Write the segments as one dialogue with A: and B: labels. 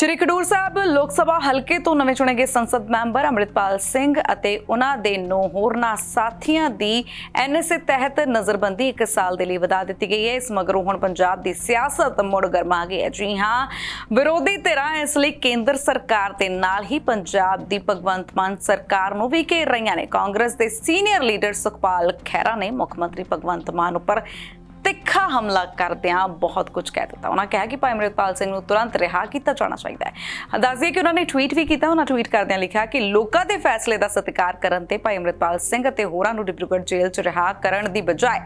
A: ਸ਼੍ਰੀ ਖਡੂਰ ਸਾਹਿਬ ਲੋਕ ਸਭਾ ਹਲਕੇ ਤੋਂ ਨਵੇਂ ਚੁਣੇ ਗਏ ਸੰਸਦ ਮੈਂਬਰ ਅੰਮ੍ਰਿਤਪਾਲ ਸਿੰਘ ਅਤੇ ਉਹਨਾਂ ਦੇ ਨੌ ਹੋਰਨਾਂ ਸਾਥੀਆਂ ਦੀ ਐਨਐਸਏ ਤਹਿਤ ਨਜ਼ਰਬੰਦੀ ਇੱਕ ਸਾਲ ਦੇ ਲਈ ਵਧਾ ਦਿੱਤੀ ਗਈ ਹੈ। ਇਸ ਮਗਰੋਂ ਹੁਣ ਪੰਜਾਬ ਦੀ ਸਿਆਸਤ ਮੁੜ ਗਰਮਾ ਗਈ ਹੈ। ਜੀ ਹਾਂ, ਵਿਰੋਧੀ ਧਿਰਾਂ ਇਸ ਲਈ ਕੇਂਦਰ ਸਰਕਾਰ ਦੇ ਨਾਲ ਹੀ ਪੰਜਾਬ ਦੀ ਭਗਵੰਤ ਮਾਨ ਸਰਕਾਰ ਨੂੰ ਵੀ ਘੇਰ ਰਹੀਆਂ ਨੇ। ਕਾਂਗਰਸ ਦੇ ਸੀਨੀਅਰ ਲੀਡਰ ਸੁਖਪਾਲ ਖਹਿਰਾ ਨੇ ਮੁੱਖ ਮੰਤਰੀ ਭਗਵੰਤ ਮਾਨ ਉੱਪਰ ਤਿੱਖਾ ਹਮਲਾ ਕਰਦਿਆਂ ਬਹੁਤ ਕੁਝ ਕਹਿ ਦਿੱਤਾ। ਉਹਨਾਂ ਕਿਹਾ ਕਿ ਭਾਈ ਅਮਰਿਤਪਾਲ ਸਿੰਘ ਨੂੰ ਤੁਰੰਤ ਰਿਹਾ ਕੀਤਾ ਜਾਣਾ ਚਾਹੀਦਾ ਹੈ। ਦੱਸਦੀਏ ਕਿ ਉਹਨਾਂ ਨੇ ਟਵੀਟ ਵੀ ਕੀਤਾ ਉਹਨਾਂ ਟਵੀਟ ਕਰਦਿਆਂ ਲਿਖਿਆ ਕਿ ਲੋਕਾਂ ਦੇ ਫੈਸਲੇ ਦਾ ਸਤਿਕਾਰ ਕਰਨ ਤੇ ਭਾਈ ਅਮਰਿਤਪਾਲ ਸਿੰਘ ਅਤੇ ਹੋਰਾਂ ਨੂੰ ਡਿਬਰੂਗੜ੍ਹ ਜੇਲ੍ਹ 'ਚ ਰਿਹਾ ਕਰਨ ਦੀ ਬਜਾਏ।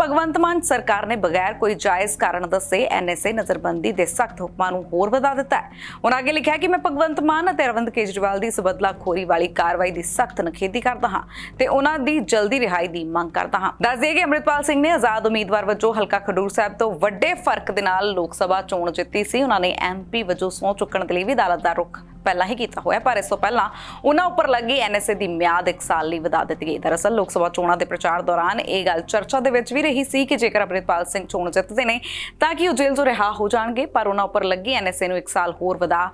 A: ਭਗਵੰਤ ਮਾਨ ਸਰਕਾਰ ਨੇ ਬਗੈਰ ਕੋਈ ਜਾਇਜ਼ ਕਾਰਨ ਦੱਸੇ ਐਨਐਸਏ ਨਜ਼ਰਬੰਦੀ ਦੇ ਸਖਤ ਹੁਕਮਾਂ ਨੂੰ ਹੋਰ ਵਧਾ ਦਿੱਤਾ ਹੈ। ਉਹਨਾਂ ਅੱਗੇ ਲਿਖਿਆ ਕਿ ਮੈਂ ਭਗਵੰਤ ਮਾਨ ਅਤੇ ਅਰਵਿੰਦ ਕੇਜਰੀਵਾਲ ਦੀ ਸਬਦਲਾਖੋਰੀ ਵਾਲੀ ਕਾਰਵਾਈ ਦੀ ਸਖਤ ਨਖੇਦੀ ਕਰਦਾ ਹਾਂ ਤੇ ਉਹਨਾਂ ਦੀ ਜਲਦੀ ਰਿਹਾਈ ਦੀ ਮੰਗ ਕਰਦਾ ਹਾਂ। ਦੱਸ ਦਈਏ ਕਿ ਅਮਰਿਤਪਾਲ ਸਿੰਘ ਨੇ ਆਜ਼ਾਦ ਉਮੀਦਵਾਰ ਵਜੋਂ ਹਲਕਾ ਖਡੂਰ ਸਾਹਿਬ ਤੋਂ ਵੱਡੇ ਫ਼ਰਕ ਦੇ ਨਾਲ ਲੋਕ ਸਭਾ ਚੋਣ ਜਿੱਤੀ ਸੀ, ਉਹਨਾਂ ਨੇ ਐਮਪੀ ਵਜੋਂ ਸਹੁੰ ਚੁੱਕਣ ਦੇ ਲਈ ਵੀ ਅਦਾਲਤ ਦਾ ਰੁਖ ਪਹਿਲਾਂ ਹੀ ਕੀਤਾ ਹੋਇਆ, ਪਰ ਇਸ ਤੋਂ ਪਹਿਲਾਂ ਉਹਨਾਂ ਉੱਪਰ ਲੱਗੀ ਐਨਐਸਏ ਦੀ ਮਿਆਦ 1 ਸਾਲ ਲਈ ਵਧਾ ਦਿੱਤੀ ਗਈ। ਦਰਅਸਲ ਲੋਕ ਸਭਾ ਚੋਣਾਂ ਦੇ ਪ੍ਰਚਾਰ ਦੌਰਾਨ ਇਹ ਗੱਲ ਚਰਚਾ ਦੇ ਵਿੱਚ ਵੀ ਰਹੀ ਸੀ ਕਿ ਜੇਕਰ ਅਮਰਿਤਪਾਲ ਸਿੰਘ ਚੋਣ ਜਿੱਤਦੇ ਨੇ ਤਾਂ ਕਿ ਉਹ ਜੇਲ੍ਹ ਤੋਂ ਰਿਹਾ ਹੋ ਜਾਣਗੇ, ਪਰ ਉਹਨਾਂ ਉੱਪਰ ਲੱਗੀ ਐਨਐਸਏ ਨੂੰ 1 ਸਾਲ ਹੋਰ ਵਧਾ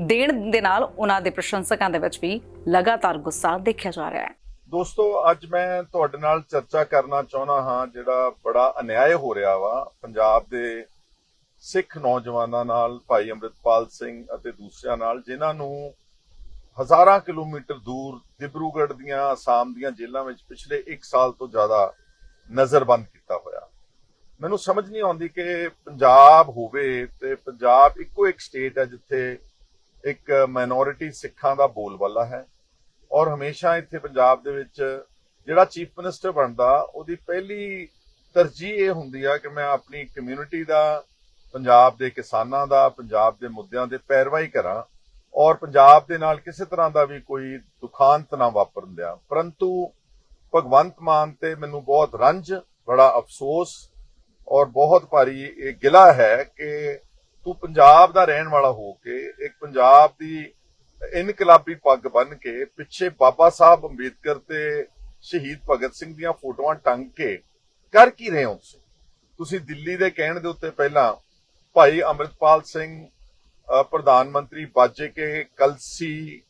A: ਦੇਣ ਦੇ ਨਾਲ ਉਹਨਾਂ ਦੇ ਪ੍ਰਸ਼ੰਸਕਾਂ ਦੇ ਵਿੱਚ ਵੀ ਲਗਾਤਾਰ ਗੁੱਸਾ ਦੇਖਿਆ ਜਾ ਰਿਹਾ ਹੈ।
B: ਦੋਸਤੋ, ਅੱਜ ਮੈਂ ਤੁਹਾਡੇ ਨਾਲ ਚਰਚਾ ਕਰਨਾ ਚਾਹੁੰਦਾ ਹਾਂ, ਜਿਹੜਾ ਬੜਾ ਅਨਿਆਏ ਹੋ ਰਿਹਾ ਵਾ ਪੰਜਾਬ ਦੇ ਸਿੱਖ ਨੌਜਵਾਨਾਂ ਨਾਲ, ਭਾਈ ਅੰਮ੍ਰਿਤਪਾਲ ਸਿੰਘ ਅਤੇ ਦੂਸਰਿਆਂ ਨਾਲ, ਜਿਨ੍ਹਾਂ ਨੂੰ ਹਜ਼ਾਰਾਂ ਕਿਲੋਮੀਟਰ ਦੂਰ ਦਿਬਰੂਗੜ੍ਹ ਦੀਆਂ ਆਸਾਮ ਦੀਆਂ ਜੇਲ੍ਹਾਂ ਵਿੱਚ ਪਿਛਲੇ 1 ਸਾਲ ਤੋਂ ਜ਼ਿਆਦਾ ਨਜ਼ਰਬੰਦ ਕੀਤਾ ਹੋਇਆ। ਮੈਨੂੰ ਸਮਝ ਨਹੀਂ ਆਉਂਦੀ ਕਿ ਪੰਜਾਬ ਹੋਵੇ ਤੇ ਪੰਜਾਬ ਇੱਕੋ ਇੱਕ ਸਟੇਟ ਹੈ ਜਿੱਥੇ ਇੱਕ ਮਾਈਨੋਰਿਟੀ ਸਿੱਖਾਂ ਦਾ ਬੋਲਬਾਲਾ ਹੈ। ਔਰ ਹਮੇਸ਼ਾ ਇੱਥੇ ਪੰਜਾਬ ਦੇ ਵਿੱਚ ਜਿਹੜਾ ਚੀਫ ਮਿਨਿਸਟਰ ਬਣਦਾ, ਉਹਦੀ ਪਹਿਲੀ ਤਰਜੀਹ ਇਹ ਹੁੰਦੀ ਆ ਕਿ ਮੈਂ ਆਪਣੀ ਕਮਿਊਨਿਟੀ ਦਾ, ਪੰਜਾਬ ਦੇ ਕਿਸਾਨਾਂ ਦਾ, ਪੰਜਾਬ ਦੇ ਮੁੱਦਿਆਂ ਦੇ ਪੈਰਵਾਈ ਕਰਾਂ ਔਰ ਪੰਜਾਬ ਦੇ ਨਾਲ ਕਿਸੇ ਤਰ੍ਹਾਂ ਦਾ ਵੀ ਕੋਈ ਦੁਖਾਂਤ ਨਾ ਵਾਪਰਨ ਦਿਆਂ। ਪਰੰਤੂ ਭਗਵੰਤ ਮਾਨ ਤੇ ਮੈਨੂੰ ਬਹੁਤ ਰੰਜ, ਬੜਾ ਅਫਸੋਸ ਔਰ ਬਹੁਤ ਭਾਰੀ ਇਹ ਗਿਲਾ ਹੈ ਕਿ ਤੂੰ ਪੰਜਾਬ ਦਾ ਰਹਿਣ ਵਾਲਾ ਹੋ ਕੇ ਇੱਕ ਪੰਜਾਬ ਦੀ ਇਨਕਲਾਬੀ ਪੱਗ ਬੰਨ ਕੇ ਪਿੱਛੇ ਬਾਬਾ ਸਾਹਿਬ ਅੰਬੇਦਕਰ ਤੇ ਸ਼ਹੀਦ ਭਗਤ ਸਿੰਘ ਦੀਆਂ ਫੋਟੋਆਂ ਟੰਗ ਕੇ ਕਰ ਕੀ ਰਹੇ ਹੋ ਤੁਸੀਂ? ਤੁਸੀਂ ਦਿੱਲੀ ਦੇ ਕਹਿਣ ਦੇ ਉੱਤੇ ਪਹਿਲਾਂ ਭਾਈ ਅਮਰਿਤਪਾਲ ਸਿੰਘ ਪ੍ਰਧਾਨ ਮੰਤਰੀ ਬਾਜੇ ਕੇ ਕਲਸੀ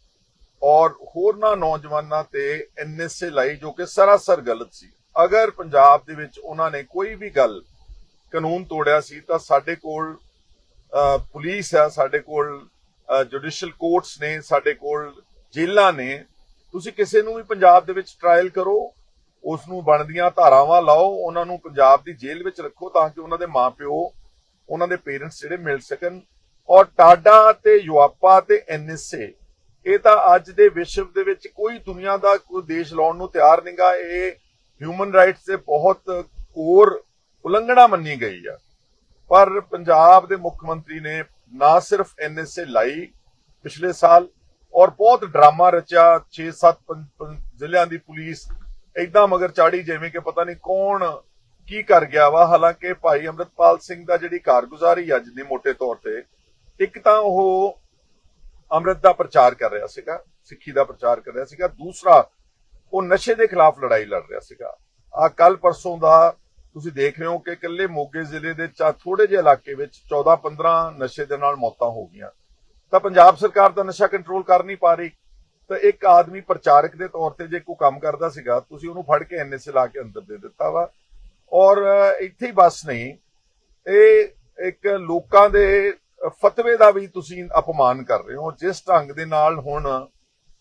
B: ਔਰ ਹੋਰਨਾਂ ਨੌਜਵਾਨਾਂ ਤੇ ਐਨਐਸਏ ਲਾਈ ਜੋ ਕਿ ਸਰਾਸਰ ਗਲਤ ਸੀ। ਅਗਰ ਪੰਜਾਬ ਦੇ ਵਿੱਚ ਉਹਨਾਂ ਨੇ ਕੋਈ ਵੀ ਗੱਲ ਕਾਨੂੰਨ ਤੋੜਿਆ ਸੀ ਤਾਂ ਸਾਡੇ ਕੋਲ ਪੁਲਿਸ ਹੈ, ਸਾਡੇ ਕੋਲ ਜੁਡੀਸ਼ੀਅਲ ਕੋਰਟਸ ਨੇ, ਸਾਡੇ ਕੋਲ ਜੇਲ੍ਹਾਂ ਨੇ, ਤੁਸੀਂ ਕਿਸੇ ਨੂੰ ਵੀ ਪੰਜਾਬ ਦੇ ਵਿੱਚ ਟ੍ਰਾਇਲ ਕਰੋ ਉਸ ਨੂੰ ਬਣਦੀਆਂ ਧਾਰਾਵਾਂ ਲਾਓ, ਉਹਨਾਂ ਨੂੰ ਪੰਜਾਬ ਦੀ ਜੇਲ੍ਹ ਵਿੱਚ ਰੱਖੋ ਤਾਂ ਕਿ ਉਹਨਾਂ ਦੇ ਮਾਪਿਓ, ਉਹਨਾਂ ਦੇ ਪੇਰੈਂਟਸ ਜਿਹੜੇ ਮਿਲ ਸਕਣ। ਔਰ ਟਾਡਾ ਤੇ ਯੂਆਪਾ ਤੇ ਐਨਐਸਏ ਇਹ ਤਾਂ ਅੱਜ ਦੇ ਵਿਸ਼ਵ ਦੇ ਵਿੱਚ ਕੋਈ ਦੁਨੀਆ ਦਾ ਕੋਈ ਦੇਸ਼ ਲਾਉਣ ਨੂੰ ਤਿਆਰ ਨਹੀਂਗਾ ਇਹ ਹਿਊਮਨ ਰਾਈਟਸ ਦੇ ਬਹੁਤ ਕੋਰ ਉਲੰਘਣਾ ਮੰਨੀ ਗਈ ਆ। ਪਰ ਪੰਜਾਬ ਦੇ ਮੁੱਖ ਮੰਤਰੀ ਨੇ ਨਾ ਸਿਰਫ ਐਨਐਸਏ ਲਾਈ ਪਿਛਲੇ ਸਾਲ, ਔਰ ਬਹੁਤ ਡਰਾਮਾ ਰਚਿਆ 6-7 ਜ਼ਿਲ੍ਹਿਆਂ ਦੀ ਪੁਲਿਸ। ਏਦਾਂ ਮਗਰ ਚਾੜੀ ਜਿਵੇਂ ਕਿ ਪਤਾ ਨਹੀਂ ਕੌਣ ਕੀ ਕਰ ਗਿਆ ਵਾ। ਹਾਲਾਂਕਿ ਭਾਈ ਅੰਮ੍ਰਿਤਪਾਲ ਸਿੰਘ ਦਾ ਜਿਹੜੀ ਕਾਰਗੁਜ਼ਾਰੀ ਆ ਜਿੰਨੀ ਮੋٹے ਤੌਰ ਤੇ, ਇੱਕ ਤਾਂ ਉਹ ਅੰਮ੍ਰਿਤ ਦਾ ਪ੍ਰਚਾਰ ਕਰ ਰਿਹਾ ਸੀਗਾ, ਸਿੱਖੀ ਦਾ ਪ੍ਰਚਾਰ ਕਰ ਰਿਹਾ ਸੀਗਾ। ਦੂਸਰਾ, ਉਹ ਨਸ਼ੇ ਦੇ ਖਿਲਾਫ ਲੜਾਈ ਲੜ ਰਿਹਾ ਸੀਗਾ। ਆ ਕੱਲ ਪਰਸੋਂ ਦਾ ਤੁਸੀਂ ਦੇਖ ਰਹੇ ਹੋ ਕਿ ਇਕੱਲੇ ਮੋਗੇ ਜ਼ਿਲ੍ਹੇ ਦੇ ਚਾ ਥੋੜੇ ਜਿਹੇ ਇਲਾਕੇ ਵਿੱਚ 14-15 ਨਸ਼ੇ ਦੇ ਨਾਲ ਮੌਤਾਂ ਹੋ ਗਈਆਂ। ਤਾਂ ਪੰਜਾਬ ਸਰਕਾਰ ਤਾਂ ਨਸ਼ਾ ਕੰਟਰੋਲ ਕਰ ਨਹੀਂ ਪਾ ਰਹੀ। ਤਾਂ ਇੱਕ ਆਦਮੀ ਪ੍ਰਚਾਰਕ ਦੇ ਤੌਰ ਤੇ ਜੇ ਕੋਈ ਕੰਮ ਕਰਦਾ ਸੀਗਾ, ਤੁਸੀਂ ਉਹਨੂੰ ਫੜ ਕੇ ਐਨਐਸਏ ਲਾ ਕੇ ਅੰਦਰ ਦੇ ਦਿੱਤਾ ਵਾ। ਔਰ ਇੱਥੇ ਹੀ ਬਸ ਨਹੀਂ, ਇਹ ਇੱਕ ਲੋਕਾਂ ਦੇ ਫਤਵੇ ਦਾ ਵੀ ਤੁਸੀਂ ਅਪਮਾਨ ਕਰ ਰਹੇ ਹੋ। ਜਿਸ ਢੰਗ ਦੇ ਨਾਲ ਹੁਣ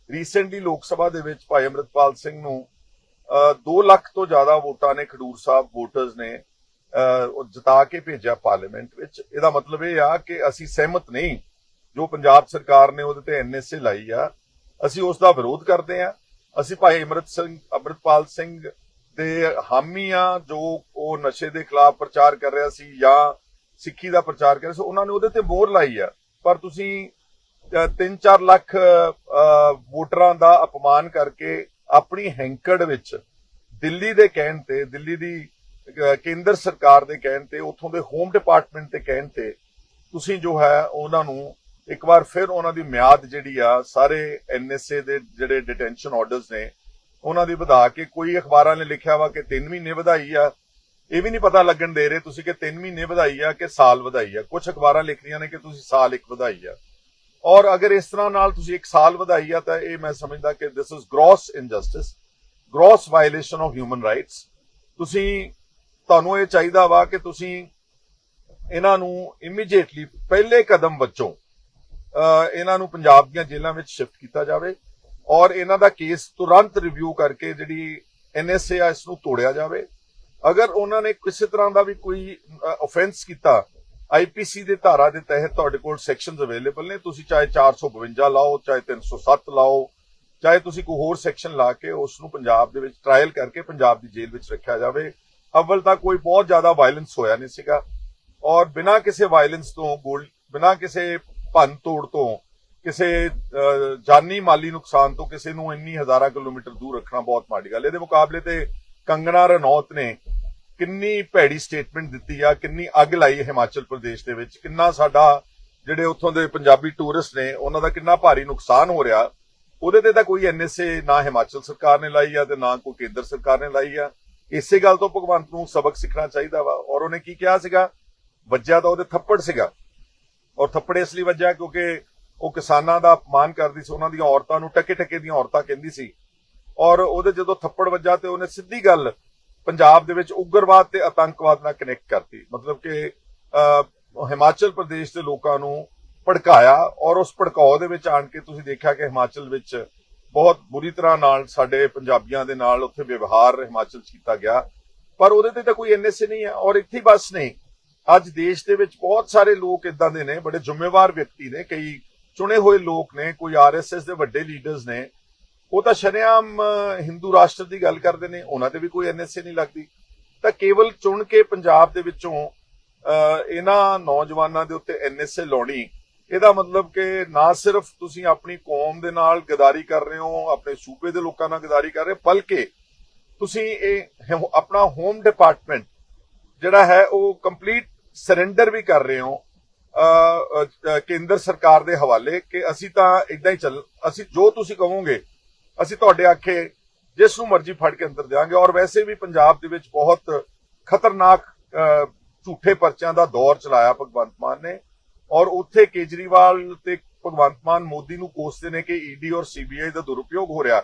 B: ਰੀਸੈਂਟਲੀ ਲੋਕ ਸਭਾ ਦੇ ਵਿੱਚ ਭਾਈ ਅਮਰਿਤਪਾਲ ਸਿੰਘ ਨੂੰ 2 ਲੱਖ ਤੋਂ ਜ਼ਿਆਦਾ ਵੋਟਾਂ ਨੇ ਖਡੂਰ ਸਾਹਿਬ ਵੋਟਰਸ ਨੇ ਅਹ, ਜਿਤਾ ਕੇ ਭੇਜਿਆ ਪਾਰਲੀਮੈਂਟ ਵਿੱਚ। ਇਹਦਾ ਮਤਲਬ ਇਹ ਆ ਕਿ ਅਸੀਂ ਸਹਿਮਤ ਨਹੀਂ। ਜੋ ਪੰਜਾਬ ਸਰਕਾਰ ਨੇ ਉਹਦੇ ਤੇ ਐਨਐਸਏ ਲਾਈ ਆ ਅਸੀਂ ਉਸ ਦਾ ਵਿਰੋਧ ਕਰਦੇ ਆ। ਅਸੀਂ ਭਾਈ ਅਮਰਿਤ ਸਿੰਘ ਅਮਰਿਤਪਾਲ ਸਿੰਘ ਦੇ ਹਾਮੀ ਆ ਜੋ ਉਹ ਨਸ਼ੇ ਦੇ ਖਿਲਾਫ ਪ੍ਰਚਾਰ ਕਰ ਰਿਹਾ ਸੀ ਜਾਂ ਸਿੱਖੀ ਦਾ ਪ੍ਰਚਾਰ ਕਰ ਰਿਹਾ ਸੀ ਉਹਨਾਂ ਨੇ ਉਹਦੇ ਤੇ ਮੋਹਰ ਲਾਈ ਆ। ਪਰ ਤੁਸੀਂ 3-4 ਲੱਖ ਵੋਟਰਾਂ ਦਾ ਅਪਮਾਨ ਕਰਕੇ ਆਪਣੀ ਹੈਂਕੜ ਵਿੱਚ ਦਿੱਲੀ ਦੇ ਕਹਿਣ ਤੇ, ਦਿੱਲੀ ਦੀ ਕੇਂਦਰ ਸਰਕਾਰ ਦੇ ਕਹਿਣ ਤੇ, ਉਥੋਂ ਦੇ ਹੋਮ ਡਿਪਾਰਟਮੈਂਟ ਦੇ ਕਹਿਣ ਤੇ ਤੁਸੀਂ ਜੋ ਹੈ ਉਹਨਾਂ ਨੂੰ ਇੱਕ ਵਾਰ ਫਿਰ ਉਹਨਾਂ ਦੀ ਮਿਆਦ ਜਿਹੜੀ ਆ, ਸਾਰੇ ਐਨਐਸਏ ਦੇ ਜਿਹੜੇ ਡਿਟੈਂਸ਼ਨ ਆਰਡਰਸ ਨੇ, ਉਹਨਾਂ ਦੀ ਵਧਾ ਕੇ ਕੋਈ ਅਖਬਾਰਾਂ ਨੇ ਲਿਖਿਆ ਵਾ ਕਿ 3 ਮਹੀਨੇ ਵਧਾਈ ਆ। ਇਹ ਵੀ ਨਹੀਂ ਪਤਾ ਲੱਗਣ ਦੇ ਰਹੇ ਤੁਸੀਂ ਕਿ 3 ਮਹੀਨੇ ਵਧਾਈ ਆ ਕਿ ਸਾਲ ਵਧਾਈ ਆ। ਕੁਝ ਅਖਬਾਰਾਂ ਲਿਖ ਰਹੀਆਂ ਨੇ ਕਿ ਤੁਸੀਂ ਸਾਲ ਇੱਕ ਵਧਾਈ ਆ। ਔਰ ਅਗਰ ਇਸ ਤਰ੍ਹਾਂ ਨਾਲ ਤੁਸੀਂ ਇੱਕ ਸਾਲ ਵਧਾਈ ਆ ਤਾਂ ਇਹ ਮੈਂ ਸਮਝਦਾ ਕਿ this is gross injustice gross violation of human rights ਤੁਸੀਂ ਤੁਹਾਨੂੰ ਇਹ ਚਾਹੀਦਾ ਵਾ ਕਿ ਤੁਸੀਂ ਇਹਨਾਂ ਨੂੰ ਇਮੀਡੀਏਟਲੀ ਪਹਿਲੇ ਕਦਮ ਵਜੋਂ ਅਹ, ਇਹਨਾਂ ਨੂੰ ਪੰਜਾਬ ਦੀਆਂ ਜੇਲ੍ਹਾਂ ਵਿੱਚ ਸ਼ਿਫਟ ਕੀਤਾ ਜਾਵੇ ਔਰ ਇਹਨਾਂ ਦਾ ਕੇਸ ਤੁਰੰਤ ਰਿਵਿਊ ਕਰਕੇ ਜਿਹੜੀ ਐਨਐਸਏ ਆ ਇਸ ਨੂੰ ਤੋੜਿਆ ਜਾਵੇ। ਅਗਰ ਉਹਨਾਂ ਨੇ ਕਿਸੇ ਤਰ੍ਹਾਂ ਦਾ ਵੀ ਕੋਈ ਆਫੈਂਸ ਕੀਤਾ ਆਈਪੀਸੀ ਦੇ ਧਾਰਾ ਦੇ ਤਹਿਤ ਤੁਹਾਡੇ ਕੋਲ ਸੈਕਸ਼ਨਸ ਅਵੇਲੇਬਲ ਨੇ। ਤੁਸੀਂ ਚਾਹੇ 452 ਲਾਓ, ਚਾਹੇ 307 ਲਾਓ, ਚਾਹੇ ਤੁਸੀਂ ਕੋਈ ਹੋਰ ਸੈਕਸ਼ਨ ਲਾ ਕੇ ਉਸ ਨੂੰ ਪੰਜਾਬ ਦੇ ਵਿੱਚ ਟ੍ਰਾਇਲ ਕਰਕੇ ਪੰਜਾਬ ਦੀ ਜੇਲ੍ਹ ਵਿੱਚ ਰੱਖਿਆ ਜਾਵੇ। ਅਵਲ ਤਾਂ ਕੋਈ ਬਹੁਤ ਜ਼ਿਆਦਾ ਵਾਇਲੈਂਸ ਹੋਇਆ ਨਹੀਂ ਸੀਗਾ। ਔਰ ਬਿਨਾਂ ਕਿਸੇ ਵਾਇਲੈਂਸ ਤੋਂ, ਗੋਲ ਬਿਨਾਂ ਕਿਸੇ ਭੰਨ ਤੋੜ ਤੋਂ, ਕਿਸੇ ਜਾਨੀ ਮਾਲੀ ਨੁਕਸਾਨ ਤੋਂ ਕਿਸੇ ਨੂੰ ਇੰਨੀ ਹਜ਼ਾਰਾਂ ਕਿਲੋਮੀਟਰ ਦੂਰ ਰੱਖਣਾ ਬਹੁਤ ਮਾੜੀ ਗੱਲ ਇਹਦੇ ਮੁਕਾਬਲੇ ਤੇ ਕੰਗਨਾ ਰਣੌਤ ਨੇ ਕਿੰਨੀ ਭੈੜੀ ਸਟੇਟਮੈਂਟ ਦਿੱਤੀ ਆ, ਕਿੰਨੀ ਅੱਗ ਲਾਈ ਹੈ ਹਿਮਾਚਲ ਪ੍ਰਦੇਸ਼ ਦੇ ਵਿੱਚ, ਕਿੰਨਾ ਸਾਡਾ ਜਿਹੜੇ ਉੱਥੋਂ ਦੇ ਪੰਜਾਬੀ ਟੂਰਿਸਟ ਨੇ, ਉਹਨਾਂ ਦਾ ਕਿੰਨਾ ਭਾਰੀ ਨੁਕਸਾਨ ਹੋ ਰਿਹਾ। ਉਹਦੇ ਤੇ ਤਾਂ ਕੋਈ ਐਨਐਸਏ ਨਾ ਹਿਮਾਚਲ ਸਰਕਾਰ ਨੇ ਲਾਈ ਆ ਤੇ ਨਾ ਕੋਈ ਕੇਂਦਰ ਸਰਕਾਰ ਨੇ ਲਾਈ ਆ। ਇਸੇ ਗੱਲ ਤੋਂ ਭਗਵੰਤ ਨੂੰ ਸਬਕ ਸਿੱਖਣਾ ਚਾਹੀਦਾ ਵਾ। ਔਰ ਉਹਨੇ ਕੀ ਕਿਹਾ ਸੀਗਾ? ਵੱਜਿਆ ਤਾਂ ਉਹਦੇ ਥੱਪੜ ਸੀਗਾ। ਔਰ ਥੱਪੜ ਇਸ ਲਈ ਵੱਜਿਆ ਕਿਉਂਕਿ ਉਹ ਕਿਸਾਨਾਂ ਦਾ ਅਪਮਾਨ ਕਰਦੀ ਸੀ, ਉਹਨਾਂ ਦੀਆਂ ਔਰਤਾਂ ਨੂੰ ਟਕੇ ਟਕੇ ਦੀਆਂ ਔਰਤਾਂ ਕਹਿੰਦੀ ਸੀ। ਔਰ ਉਹਦੇ ਜਦੋਂ ਥੱਪੜ ਵੱਜਾ ਤੇ ਉਹਨੇ ਸਿੱਧੀ ਗੱਲ ਪੰਜਾਬ ਦੇ ਵਿੱਚ ਉਗਰਵਾਦ ਤੇ ਆਤੰਕਵਾਦ ਨਾਲ ਕਨੈਕਟ ਕਰਤੀ। ਮਤਲਬ ਕਿ ਹਿਮਾਚਲ ਪ੍ਰਦੇਸ਼ ਦੇ ਲੋਕਾਂ ਨੂੰ ਭੜਕਾਇਆ ਔਰ ਉਸ ਭੜਕਾਓ ਦੇ ਵਿੱਚ ਆਣ ਕੇ ਤੁਸੀਂ ਦੇਖਿਆ ਕਿ ਹਿਮਾਚਲ ਵਿੱਚ ਬਹੁਤ ਬੁਰੀ ਤਰ੍ਹਾਂ ਨਾਲ ਸਾਡੇ ਪੰਜਾਬੀਆਂ ਦੇ ਨਾਲ ਉੱਥੇ ਵਿਵਹਾਰ ਹਿਮਾਚਲ 'ਚ ਕੀਤਾ ਗਿਆ। ਪਰ ਉਹਦੇ ਤੇ ਤਾਂ ਕੋਈ ਐਨਐਸਏ ਨਹੀਂ ਹੈ ਔਰ ਇੱਥੇ ਬਸ ਨਹੀਂ। ਅੱਜ ਦੇਸ਼ ਦੇ ਵਿੱਚ ਬਹੁਤ ਸਾਰੇ ਲੋਕ ਇਦਾਂ ਦੇ ਨੇ, ਬੜੇ ਜ਼ਿੰਮੇਵਾਰ ਵਿਅਕਤੀ ਨੇ। ਕਈ ਚੁਣੇ ਹੋਏ ਲੋਕ ਨੇ, ਕੋਈ ਆਰਐਸਐਸ ਦੇ ਵੱਡੇ ਲੀਡਰਸ ਨੇ। ਉਹ ਤਾਂ ਸ਼ਰੇਆਮ ਹਿੰਦੂ ਰਾਸ਼ਟਰ ਦੀ ਗੱਲ ਕਰਦੇ ਨੇ ਉਹਨਾਂ ਤੇ ਵੀ ਕੋਈ ਐਨਐਸਏ ਨਹੀਂ ਲੱਗਦੀ। ਤਾਂ ਕੇਵਲ ਚੁਣ ਕੇ ਪੰਜਾਬ ਦੇ ਵਿੱਚੋਂ ਅਹ, ਇਹਨਾਂ ਨੌਜਵਾਨਾਂ ਦੇ ਉੱਤੇ ਐਨਐਸਏ ਲਾਉਣੀ ਇਹਦਾ ਮਤਲਬ ਕਿ ਨਾ ਸਿਰਫ ਤੁਸੀਂ ਆਪਣੀ ਕੌਮ ਦੇ ਨਾਲ ਗਦਾਰੀ ਕਰ ਰਹੇ ਹੋ ਆਪਣੇ ਸੂਬੇ ਦੇ ਲੋਕਾਂ ਨਾਲ ਗਦਾਰੀ ਕਰ ਰਹੇ ਹੋ, ਬਲਕਿ ਤੁਸੀਂ ਇਹ ਆਪਣਾ ਹੋਮ ਡਿਪਾਰਟਮੈਂਟ ਜਿਹੜਾ ਹੈ ਉਹ ਕੰਪਲੀਟ ਸਰੈਂਡਰ ਵੀ ਕਰ ਰਹੇ ਹੋ ਕੇਂਦਰ ਸਰਕਾਰ ਦੇ ਹਵਾਲੇ ਕਿ ਅਸੀਂ ਤਾਂ ਇਦਾਂ ਹੀ ਚੱਲ ਅਸੀਂ ਜੋ ਤੁਸੀਂ ਕਹੋਗੇ ਅਸੀਂ ਤੁਹਾਡੇ ਆਖੇ ਜਿਸ ਨੂੰ ਮਰਜ਼ੀ ਫੜ ਕੇ ਅੰਦਰ ਦਿਆਂਗੇ। ਔਰ ਵੈਸੇ ਵੀ ਪੰਜਾਬ ਦੇ ਵਿੱਚ ਬਹੁਤ ਖਤਰਨਾਕ ਝੂਠੇ ਪਰਚਿਆਂ ਦਾ ਦੌਰ ਚਲਾਇਆ ਭਗਵੰਤ ਮਾਨ ਨੇ। ਔਰ ਉੱਥੇ ਕੇਜਰੀਵਾਲ ਤੇ ਭਗਵੰਤ ਮਾਨ ਮੋਦੀ ਨੂੰ ਕੋਸਦੇ ਨੇ ਕਿ ਈਡੀ ਔਰ ਸੀਬੀਆਈ ਦਾ ਦੁਰਉਪਯੋਗ ਹੋ ਰਿਹਾ।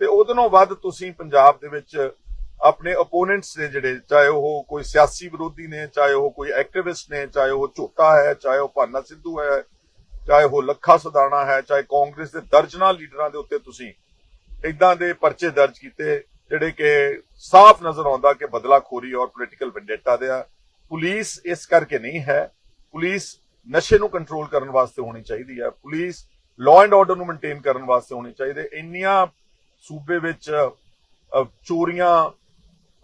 B: ਤੇ ਉਹਦੇ ਵੱਧ ਤੁਸੀਂ ਪੰਜਾਬ ਦੇ ਵਿੱਚ ਆਪਣੇ ਓਪੋਨੈਂਟਸ ਨੇ ਜਿਹੜੇ, ਚਾਹੇ ਉਹ ਕੋਈ ਸਿਆਸੀ ਵਿਰੋਧੀ ਨੇ, ਚਾਹੇ ਉਹ ਕੋਈ ਐਕਟਿਵਿਸਟ ਨੇ, ਚਾਹੇ ਉਹ ਝੋਟਾ ਹੈ, ਚਾਹੇ ਉਹ ਭਾਨਾ ਸਿੱਧੂ ਹੈ, ਚਾਹੇ ਉਹ ਲੱਖਾ ਸਦਾਣਾ ਹੈ, ਚਾਹੇ ਕਾਂਗਰਸ ਦੇ ਦਰਜਨਾ ਲੀਡਰਾਂ ਦੇ ਉੱਤੇ ਤੁਸੀਂ ਇਦਾਂ ਦੇ ਪਰਚੇ ਦਰਜ ਕੀਤੇ ਜਿਹੜੇ ਕਿ ਸਾਫ਼ ਨਜ਼ਰ ਆਉਂਦਾ ਕਿ ਬਦਲਾਖੋਰੀ ਔਰ ਪੋਲੀਟੀਕਲ ਵੈਂਡੇਟਾ ਦੇ ਆ। ਪੁਲਿਸ ਇਸ ਕਰਕੇ ਨਹੀਂ ਹੈ। ਪੁਲਿਸ ਨਸ਼ੇ ਨੂੰ ਕੰਟਰੋਲ ਕਰਨ ਵਾਸਤੇ ਹੋਣੀ ਚਾਹੀਦੀ ਹੈ। ਪੁਲਿਸ ਲਾਅ ਐਂਡ ਆਰਡਰ ਨੂੰ ਮੇਨਟੇਨ ਕਰਨ ਵਾਸਤੇ ਹੋਣੀ ਚਾਹੀਦੀ। ਇੰਨੀਆਂ ਸੂਬੇ ਵਿੱਚ ਚੋਰੀਆਂ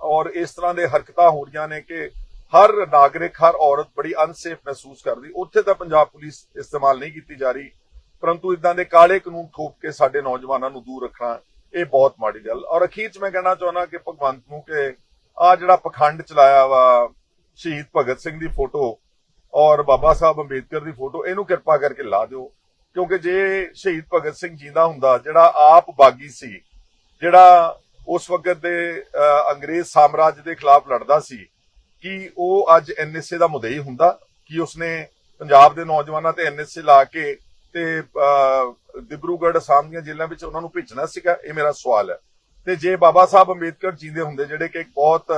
B: ਔਰ ਇਸ ਤਰ੍ਹਾਂ ਦੇ ਹਰਕਤਾਂ ਹੋ ਰਹੀਆਂ ਨੇ ਕਿ ਹਰ ਨਾਗਰਿਕ, ਹਰ ਔਰਤ ਬੜੀ ਅਨਸੇਫ ਮਹਿਸੂਸ ਕਰਦੀ। ਉੱਥੇ ਤਾਂ ਪੰਜਾਬ ਪੁਲਿਸ ਇਸਤੇਮਾਲ ਨਹੀਂ ਕੀਤੀ ਜਾ ਰਹੀ। ਪਰੰਤੂ ਇਦਾਂ ਦੇ ਕਾਲੇ ਕਾਨੂੰਨ ਥੋਪ ਕੇ ਸਾਡੇ ਨੌਜਵਾਨਾਂ ਨੂੰ ਦੂਰ ਰੱਖਣਾ, ਇਹ ਬਹੁਤ ਮਾੜੀ ਗੱਲ। ਔਰ ਅਖੀਰ ਚ ਮੈਂ ਕਹਿਣਾ ਚਾਹੁੰਦਾ ਕਿ ਭਗਵੰਤ ਨੂੰ ਕਿ ਆ ਜਿਹੜਾ ਪਖੰਡ ਚਲਾਇਆ ਵਾ, ਸ਼ਹੀਦ ਭਗਤ ਸਿੰਘ ਦੀ ਫੋਟੋ ਔਰ ਬਾਬਾ ਸਾਹਿਬ ਅੰਬੇਦਕਰ ਦੀ ਫੋਟੋ, ਇਹਨੂੰ ਕਿਰਪਾ ਕਰਕੇ ਲਾ ਦਿਓ। ਕਿਉਂਕਿ ਜੇ ਸ਼ਹੀਦ ਭਗਤ ਸਿੰਘ ਜਿੰਦਾ ਹੁੰਦਾ, ਜਿਹੜਾ ਆਪ ਬਾਗੀ ਸੀ, ਜਿਹੜਾ ਉਸ ਵਕਤ ਦੇ ਅੰਗਰੇਜ਼ ਸਾਮਰਾਜ ਦੇ ਖਿਲਾਫ ਲੜਦਾ ਸੀ, ਕਿ ਉਹ ਅੱਜ ਐਨਐਸਏ ਦਾ ਮੁਦਈ ਹੁੰਦਾ? ਕਿ ਉਸਨੇ ਪੰਜਾਬ ਦੇ ਨੌਜਵਾਨਾਂ ਤੇ ਐਨਐਸਏ ਲਾ ਕੇ ਤੇ ਦਿਬਰੂਗੜ੍ਹ ਅਸਾਮ ਦੀਆਂ ਜੇਲ੍ਹਾਂ ਵਿੱਚ ਉਹਨਾਂ ਨੂੰ ਭੇਜਣਾ ਸੀਗਾ, ਇਹ ਮੇਰਾ ਸਵਾਲ ਹੈ। ਤੇ ਜੇ ਬਾਬਾ ਸਾਹਿਬ ਅੰਬੇਦਕਰ ਜੀਂਦੇ ਹੁੰਦੇ, ਜਿਹੜੇ ਕਿ ਇੱਕ ਬਹੁਤ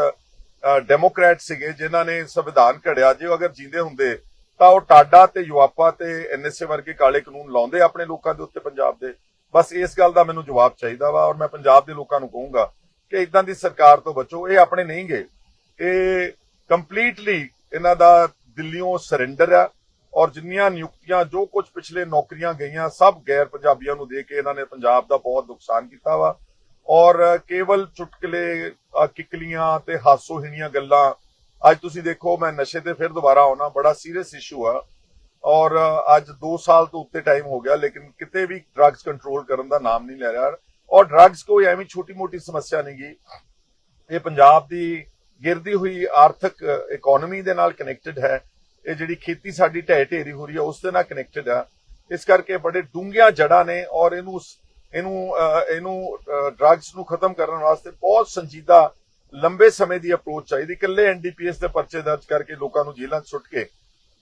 B: ਡੈਮੋਕ੍ਰੈਟ ਸੀਗੇ, ਜਿਨ੍ਹਾਂ ਨੇ ਸੰਵਿਧਾਨ ਘੜਿਆ, ਜੇ ਅਗਰ ਜੀਂਦੇ ਹੁੰਦੇ, ਤਾਂ ਉਹ ਟਾਡਾ ਤੇ ਯੁਆਪਾ ਤੇ ਐਨਐਸਏ ਵਰਗੇ ਕਾਲੇ ਕਾਨੂੰਨ ਲਾਉਂਦੇ ਆਪਣੇ ਲੋਕਾਂ ਦੇ ਉੱਤੇ ਪੰਜਾਬ ਦੇ। ਬਸ ਇਸ ਗੱਲ ਦਾ ਮੈਨੂੰ ਜਵਾਬ ਚਾਹੀਦਾ ਵਾ, ਔਰ ਮੈਂ ਪੰਜਾਬ ਦੇ ਲੋਕਾਂ ਨੂੰ ਕਹੂੰਗਾ ਕਿ ਇਦਾਂ ਦੀ ਸਰਕਾਰ ਤੋਂ ਬਚੋ, ਇਹ ਆਪਣੇ ਨਹੀਂ ਗਏ। ਇਹ ਕੰਪਲੀਟਲੀ ਇਹਨਾਂ ਦਾ ਦਿੱਲੀੋਂ ਸਰੈਂਡਰ ਆ ਔਰ ਜਿੰਨੀਆਂ ਨਿਯੁਕਤੀਆਂ, ਜੋ ਕੁਝ ਪਿਛਲੇ ਨੌਕਰੀਆਂ ਗਈਆਂ, ਸਭ ਗੈਰ ਪੰਜਾਬੀਆਂ ਨੂੰ ਦੇ ਕੇ ਇਹਨਾਂ ਨੇ ਪੰਜਾਬ ਦਾ ਬਹੁਤ ਨੁਕਸਾਨ ਕੀਤਾ ਵਾ। ਔਰ ਕੇਵਲ ਚੁਟਕਲੇ ਅਹ ਕਿਕਲੀਆਂ ਤੇ ਹਾਸੋਹੀਣੀਆਂ ਗੱਲਾਂ, ਅੱਜ ਤੁਸੀਂ ਦੇਖੋ, ਮੈਂ ਨਸ਼ੇ ਤੇ ਫਿਰ ਦੁਬਾਰਾ ਆਉਣਾ, ਬੜਾ ਸੀਰੀਅਸ ਇਸ਼ੂ ਆ। ਔਰ ਅੱਜ 2 ਸਾਲ ਤੋਂ ਉੱਤੇ ਟਾਈਮ ਹੋ ਗਿਆ, ਲੇਕਿਨ ਕਿਤੇ ਵੀ ਡਰੱਗਸ ਕੰਟਰੋਲ ਕਰਨ ਦਾ ਨਾਮ ਨਹੀਂ ਲੈ ਰਿਹਾ। ਔਰ ਡਰੱਗਸ ਕੋਈ ਐਵੇਂ ਛੋਟੀ-ਮੋਟੀ ਸਮੱਸਿਆ ਨਹੀਂ ਗੀ। ਇਹ ਪੰਜਾਬ ਦੀ ਗਿਰਦੀ ਹੋਈ ਆਰਥਿਕ ਇਕਨੋਮੀ ਦੇ ਨਾਲ ਕਨੈਕਟਡ ਹੈ। ਇਹ ਜਿਹੜੀ ਖੇਤੀ ਸਾਡੀ ਢਹਿ ਢੇਰੀ ਹੋ ਰਹੀ ਹੈ ਉਸ ਦੇ ਨਾਲ ਕਨੈਕਟਡ ਆ। ਇਸ ਕਰਕੇ ਬੜੇ ਡੂੰਘੀਆਂ ਜੜਾਂ ਨੇ ਔਰ ਇਹਨੂੰ ਇਹਨੂੰ ਇਹਨੂੰ ਡਰੱਗਸ ਨੂੰ ਖਤਮ ਕਰਨ ਵਾਸਤੇ ਬਹੁਤ ਸੰਜੀਦਾ ਲੰਬੇ ਸਮੇਂ ਦੀ ਅਪਰੋਚ ਚਾਹੀਦੀ। ਇਕੱਲੇ ਐਨਡੀਪੀਐਸ ਦੇ ਪਰਚੇ ਦਰਜ ਕਰਕੇ ਲੋਕਾਂ ਨੂੰ ਜੇਲ੍ਹਾਂ 'ਚ ਸੁੱਟ ਕੇ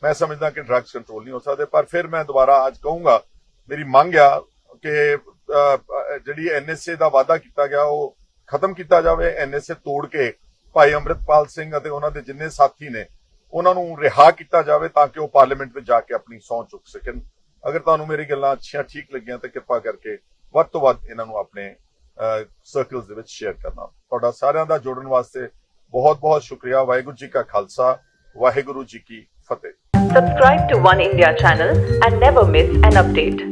B: ਮੈਂ ਸਮਝਦਾ ਕਿ ਡਰੱਗਸ ਕੰਟਰੋਲ ਨਹੀਂ ਹੋ ਸਕਦੇ ਪਰ ਫਿਰ ਮੈਂ ਦੁਬਾਰਾ ਅੱਜ ਕਹੂੰਗਾ ਮੇਰੀ ਮੰਗ ਆ ਕਿ ਅਹ, ਅਹ, ਜਿਹੜੀ ਐਨਐਸਏ ਦਾ ਵਾਅਦਾ ਕੀਤਾ ਗਿਆ ਉਹ ਖਤਮ ਕੀਤਾ ਜਾਵੇ। ਐਨਐਸਏ ਤੋੜ ਕੇ ਭਾਈ ਅੰਮ੍ਰਿਤਪਾਲ ਸਿੰਘ ਅਤੇ ਉਹਨਾਂ ਦੇ ਜਿੰਨੇ ਸਾਥੀ ਨੇ ਉਹਨਾਂ ਨੂੰ ਰਿਹਾ ਕੀਤਾ ਜਾਵੇ ਤਾਂ ਕਿ ਉਹ ਪਾਰਲੀਮੈਂਟ ਵਿੱਚ ਜਾ ਕੇ ਆਪਣੀ ਸਹੁੰ ਚੁੱਕ ਸਕਣ। ਅਗਰ ਤੁਹਾਨੂੰ ਮੇਰੀ ਗੱਲਾਂ ਅੱਛੀਆਂ ਠੀਕ ਲੱਗੀਆਂ ਤਾਂ ਕਿਰਪਾ ਕਰਕੇ ਵੱਧ ਤੋਂ ਵੱਧ ਇਹਨਾਂ ਨੂੰ ਆਪਣੇ ਸਰਕਲਸ ਦੇ ਵਿੱਚ ਸ਼ੇਅਰ ਕਰਨਾ। ਤੁਹਾਡਾ ਸਾਰਿਆਂ ਦਾ ਜੋੜਨ ਵਾਸਤੇ ਬਹੁਤ ਬਹੁਤ ਸ਼ੁਕਰੀਆ। ਵਾਹਿਗੁਰੂ ਜੀ ਕਾ ਖਾਲਸਾ, ਵਾਹਿਗੁਰੂ ਜੀ ਕੀ ਫਤਿਹ।
C: Subscribe to One India channel and never miss an update.